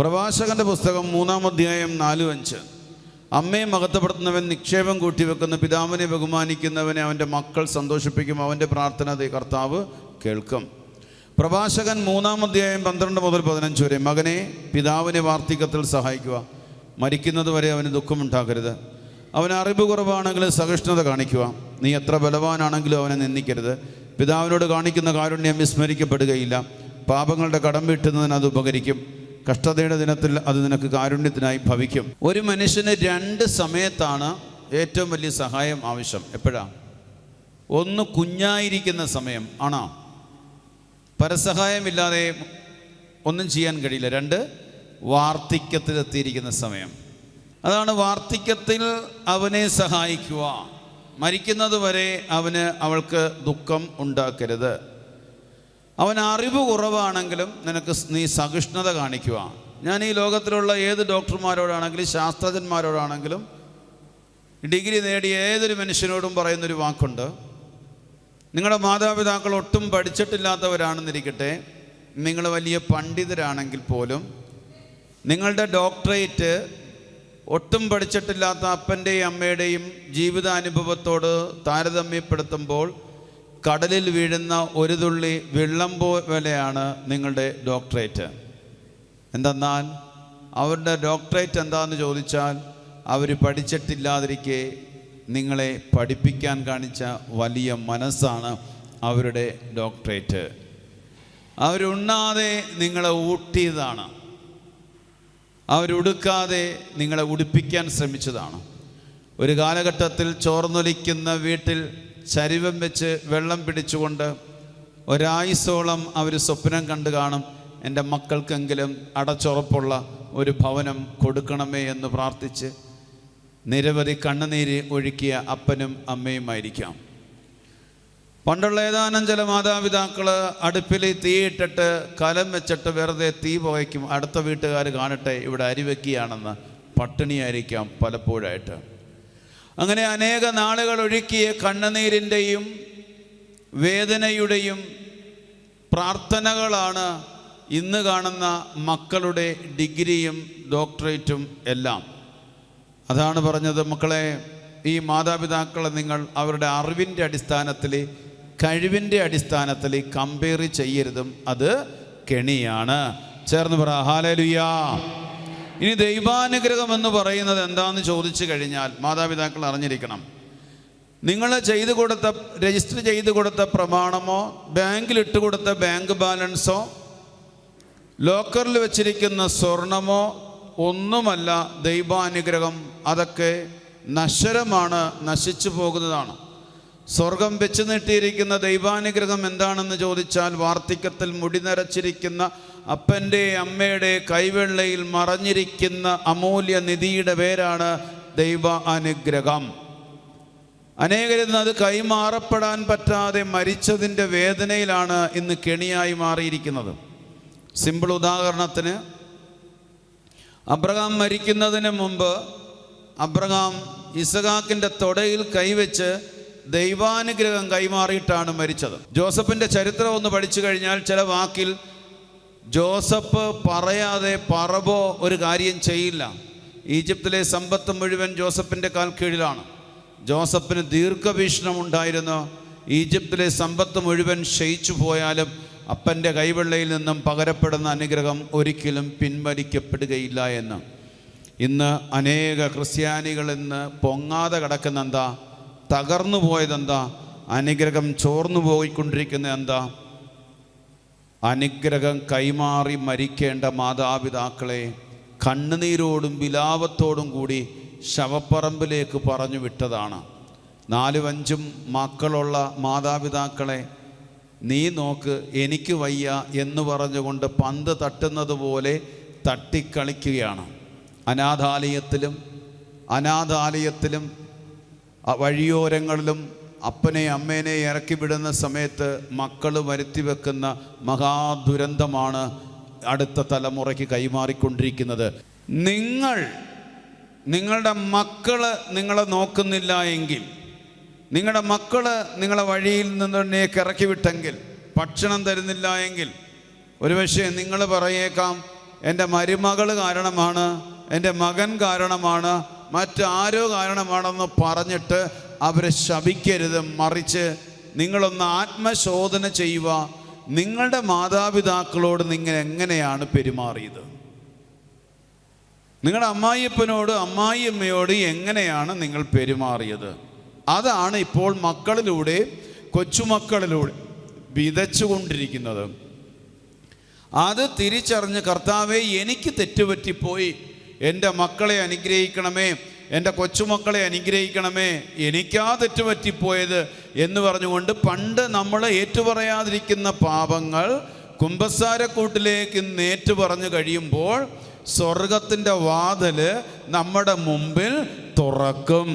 പ്രഭാഷകന്റെ പുസ്തകം മൂന്നാം അധ്യായം നാലു അഞ്ച്. അമ്മയെ മഹത്വപ്പെടുത്തുന്നവൻ നിക്ഷേപം കൂട്ടിവെക്കുന്ന പിതാവിനെ ബഹുമാനിക്കുന്നവനെ അവന്റെ മക്കൾ സന്തോഷിപ്പിക്കും അവന്റെ പ്രാർത്ഥന കർത്താവ് കേൾക്കും. പ്രഭാഷകൻ മൂന്നാം അധ്യായം പന്ത്രണ്ട് മുതൽ പതിനഞ്ച് വരെ മകനെ പിതാവിനെ വാർത്തികത്തിൽ സഹായിക്കുക. മരിക്കുന്നത് വരെ അവന് ദുഃഖമുണ്ടാക്കരുത് അവന് അറിവ് കുറവാണെങ്കിൽ സഹിഷ്ണുത കാണിക്കുക. നീ എത്ര ബലവാനാണെങ്കിലും അവനെ നിന്ദിക്കരുത്. പിതാവിനോട് കാണിക്കുന്ന കാരുണ്യം വിസ്മരിക്കപ്പെടുകയില്ല. പാപങ്ങളുടെ കടം വീട്ടുന്നതിന് അത് ഉപകരിക്കും. കഷ്ടതയുടെ ദിനത്തിൽ അത് നിനക്ക് കാരുണ്യത്തിനായി ഭവിക്കും. ഒരു മനുഷ്യന് രണ്ട് സമയത്താണ് ഏറ്റവും വലിയ സഹായം ആവശ്യം. എപ്പോഴാ? ഒന്ന് കുഞ്ഞായിരിക്കുന്ന സമയം. ആണോ? പരസഹായമില്ലാതെ ഒന്നും ചെയ്യാൻ കഴിയില്ല. രണ്ട് വാർദ്ധക്യത്തിലെത്തിയിരിക്കുന്ന സമയം. അതാണ് വാർദ്ധക്യത്തിൽ അവനെ സഹായിക്കുക. മരിക്കുന്നത് വരെ അവന് അവൾക്ക് ദുഃഖം ഉണ്ടാക്കരുത്. അവൻ അറിവ് കുറവാണെങ്കിലും നിനക്ക് നീ സഹിഷ്ണുത കാണിക്കുക ഞാൻ ഈ ലോകത്തിലുള്ള ഏത് ഡോക്ടർമാരോടാണെങ്കിലും ശാസ്ത്രജ്ഞന്മാരോടാണെങ്കിലും ഡിഗ്രി നേടിയ ഏതൊരു മനുഷ്യനോടും പറയുന്നൊരു വാക്കുണ്ട്. നിങ്ങളുടെ മാതാപിതാക്കൾ ഒട്ടും പഠിച്ചിട്ടില്ലാത്തവരാണെന്നിരിക്കട്ടെ. നിങ്ങൾ വലിയ പണ്ഡിതരാണെങ്കിൽ പോലും നിങ്ങളുടെ ഡോക്ടറേറ്റ് ഒട്ടും പഠിച്ചിട്ടില്ലാത്ത അപ്പന്റെയും അമ്മയുടെയും ജീവിതാനുഭവത്തോട് താരതമ്യപ്പെടുത്തുമ്പോൾ കടലിൽ വീഴുന്ന ഒരു തുള്ളി വെള്ളം പോലെയാണ് നിങ്ങളുടെ ഡോക്ടറേറ്റ്. എന്തെന്നാൽ അവരുടെ ഡോക്ടറേറ്റ് എന്താന്ന് ചോദിച്ചാൽ അവർ പഠിച്ചിട്ടില്ലാതിരിക്കെ നിങ്ങളെ പഠിപ്പിക്കാൻ കാണിച്ച വലിയ മനസ്സാണ് അവരുടെ ഡോക്ടറേറ്റ്. അവരുണ്ണാതെ നിങ്ങളെ ഊട്ടിയതാണ്. അവരുടുക്കാതെ നിങ്ങളെ ഉടുപ്പിക്കാൻ ശ്രമിച്ചതാണ്. ഒരു കാലഘട്ടത്തിൽ ചോർന്നൊലിക്കുന്ന വീട്ടിൽ ചരിവം വെച്ച് വെള്ളം പിടിച്ചുകൊണ്ട് ഒരായുസോളം അവർ സ്വപ്നം കണ്ടു കാണും എന്റെ മക്കൾക്കെങ്കിലും അടച്ചുറപ്പുള്ള ഒരു ഭവനം കൊടുക്കണമേ എന്ന് പ്രാർത്ഥിച്ച് നിരവധി കണ്ണുനീര് ഒഴുക്കിയ അപ്പനും അമ്മയുമായിരിക്കാം. പണ്ടുള്ള ഏതാനും ചില മാതാപിതാക്കൾ അടുപ്പിൽ തീയിട്ടിട്ട് കലം വെച്ചിട്ട് വെറുതെ തീ പുകയ്ക്കും. അടുത്ത വീട്ടുകാർ കാണട്ടെ ഇവിടെ അരി പട്ടിണിയായിരിക്കാം പലപ്പോഴായിട്ട്. അങ്ങനെ അനേക നാളുകൾ ഒഴുക്കിയ കണ്ണുനീരിന്റെയും വേദനയുടെയും പ്രാർത്ഥനകളാണ് ഇന്ന് കാണുന്ന മക്കളുടെ ഡിഗ്രിയും ഡോക്ടറേറ്റും എല്ലാം. അതാണ് പറഞ്ഞത് മക്കളെ ഈ മാതാപിതാക്കളെ നിങ്ങൾ അവരുടെ അറിവിന്റെ അടിസ്ഥാനത്തിൽ കഴിവിന്റെ അടിസ്ഥാനത്തിൽ കമ്പയർ ചെയ്യരുതും. അത് കെണിയാണ്. ചേർന്ന് പറ ഹാലലുയാ. ഇനി ദൈവാനുഗ്രഹം എന്ന് പറയുന്നത് എന്താണെന്ന് ചോദിച്ചു കഴിഞ്ഞാൽ മാതാപിതാക്കൾ അറിഞ്ഞിരിക്കണം. നിങ്ങൾ ചെയ്തു കൊടുത്ത രജിസ്റ്റർ ചെയ്തു കൊടുത്ത പ്രമാണമോ ബാങ്കിൽ ഇട്ട് കൊടുത്ത ബാങ്ക് ബാലൻസോ ലോക്കറിൽ വെച്ചിരിക്കുന്ന സ്വർണമോ ഒന്നുമല്ല ദൈവാനുഗ്രഹം. അതൊക്കെ നശ്വരമാണ് നശിച്ചു പോകുന്നതാണ്. സ്വർഗം വെച്ച് നീട്ടിയിരിക്കുന്ന ദൈവാനുഗ്രഹം എന്താണെന്ന് ചോദിച്ചാൽ വാർദ്ധക്യത്തിൽ മുടി നരച്ചിരിക്കുന്ന അപ്പന്റെ അമ്മയുടെ കൈവെള്ളയിൽ മറഞ്ഞിരിക്കുന്ന അമൂല്യ നിധിയുടെ പേരാണ് ദൈവ അനുഗ്രഹം അനേകരിന്ന് അത് കൈമാറപ്പെടാൻ പറ്റാതെ മരിച്ചതിന്റെ വേദനയിലാണ് ഇന്ന് കെണിയായി മാറിയിരിക്കുന്നത്. സിമ്പിൾ ഉദാഹരണത്തിന് അബ്രഹാം മരിക്കുന്നതിന് മുമ്പ് അബ്രഹാം ഇസഹാക്കിന്റെ തൊടയിൽ കൈവച്ച് ദൈവാനുഗ്രഹം കൈമാറിയിട്ടാണ് മരിച്ചത്. ജോസഫിന്റെ ചരിത്രം ഒന്ന് പഠിച്ചു കഴിഞ്ഞാൽ ചില വാക്കിൽ ജോസഫ് പറയാതെ പറബോ ഒരു കാര്യം ചെയ്യില്ല. ഈജിപ്തിലെ സമ്പത്ത് മുഴുവൻ ജോസഫിന്റെ കാൽ കീഴിലാണ്. ജോസഫിന് ദീർഘവീക്ഷണം ഉണ്ടായിരുന്നു ഈജിപ്തിലെ സമ്പത്ത് മുഴുവൻ ക്ഷയിച്ചു പോയാലും അപ്പന്റെ കൈവെള്ളയിൽ നിന്നും പകരപ്പെടുന്ന അനുഗ്രഹം ഒരിക്കലും പിൻവലിക്കപ്പെടുകയില്ല എന്ന്. ഇന്ന് അനേക ക്രിസ്ത്യാനികൾ ഇന്ന് പൊങ്ങാതെ കിടക്കുന്ന എന്താ തകർന്നു പോയതെന്താ? അനുഗ്രഹം ചോർന്നു പോയിക്കൊണ്ടിരിക്കുന്ന എന്താ അനുഗ്രഹം കൈമാറി മരിക്കേണ്ട മാതാപിതാക്കളെ കണ്ണുനീരോടും വിലാപത്തോടും കൂടി ശവപ്പറമ്പിലേക്ക് പറഞ്ഞു വിട്ടതാണ്. നാലും അഞ്ചും മക്കളുള്ള മാതാപിതാക്കളെ നീ നോക്ക് എനിക്ക് വയ്യ എന്ന് പറഞ്ഞുകൊണ്ട് പന്ത് തട്ടുന്നത് പോലെ തട്ടിക്കളിക്കുകയാണ്. അനാഥാലയത്തിലും അനാഥാലയത്തിലും വഴിയോരങ്ങളിലും അപ്പനെ അമ്മേനെ ഇറക്കി വിടുന്ന സമയത്ത് മക്കൾ വരുത്തി വെക്കുന്ന മഹാദുരന്തമാണ് അടുത്ത തലമുറയ്ക്ക് കൈമാറിക്കൊണ്ടിരിക്കുന്നത്. നിങ്ങൾ നിങ്ങളുടെ മക്കൾ നിങ്ങളെ നോക്കുന്നില്ല എങ്കിൽ നിങ്ങളുടെ മക്കൾ നിങ്ങളെ വഴിയിൽ നിന്നേക്ക് ഇറക്കി വിട്ടെങ്കിൽ ഭക്ഷണം തരുന്നില്ല എങ്കിൽ ഒരുപക്ഷെ നിങ്ങൾ പറയേക്കാം എന്റെ മരുമകൾ കാരണമാണ് എന്റെ മകൻ കാരണമാണ് മറ്റാരോ കാരണമാണെന്ന് പറഞ്ഞിട്ട് അവരെ ശപിക്കരുത് മറിച്ച് നിങ്ങളൊന്ന് ആത്മശോധന ചെയ്യുക. നിങ്ങളുടെ മാതാപിതാക്കളോട് നിങ്ങൾ എങ്ങനെയാണ് പെരുമാറിയത്? നിങ്ങളുടെ അമ്മായിയപ്പനോട് അമ്മായിയമ്മയോട് എങ്ങനെയാണ് നിങ്ങൾ പെരുമാറിയത്? അതാണ് ഇപ്പോൾ മക്കളിലൂടെ കൊച്ചുമക്കളിലൂടെ വിതച്ചുകൊണ്ടിരിക്കുന്നത്. അത് തിരിച്ചറിഞ്ഞ് കർത്താവെ എനിക്ക് തെറ്റുപറ്റിപ്പോയി. എന്റെ മക്കളെ അനുഗ്രഹിക്കണമേ. എന്റെ കൊച്ചുമക്കളെ അനുഗ്രഹിക്കണമേ എനിക്കാ തെറ്റുപറ്റിപ്പോയത് എന്ന് പറഞ്ഞുകൊണ്ട് പണ്ട് നമ്മൾ ഏറ്റുപറയാതിരിക്കുന്ന പാപങ്ങൾ കുമ്പസാരക്കൂട്ടിലേക്ക് ഇന്ന് ഏറ്റുപറഞ്ഞു കഴിയുമ്പോൾ സ്വർഗത്തിന്റെ വാതിൽ നമ്മുടെ മുമ്പിൽ തുറക്കും.